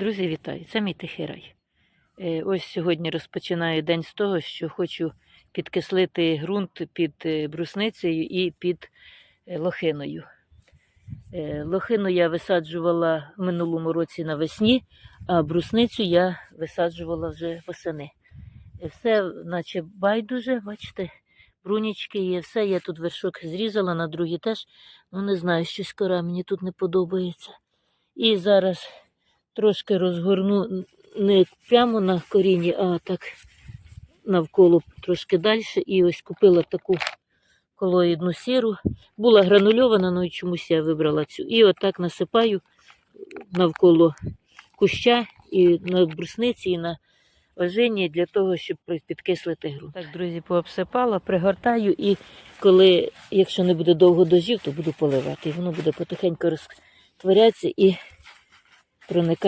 Друзі, вітаю! Це мій тихий рай. Е, Ось сьогодні розпочинаю день з того, що хочу підкислити ґрунт під е, брусницею і під е, лохиною. Лохину я висаджувала в минулому році навесні, а брусницю я висаджувала вже восени. Все, наче байдуже, бачите, брунічки є, все. Я тут вершок зрізала, на другий теж. Ну, не знаю, щось кора мені тут не подобається. І зараз трошки розгорну не прямо на корінні, а так навколо трошки далі. І ось купила таку колоїдну сіру. Була гранульована, але чомусь я вибрала цю. І отак насипаю навколо куща і на брусниці, і на ожині для того, щоб підкислити ґрунт. Так, друзі, пообсипала, пригортаю і коли, якщо не буде довго дождів, то буду поливати. І воно буде потихеньку розтворятися і проникати.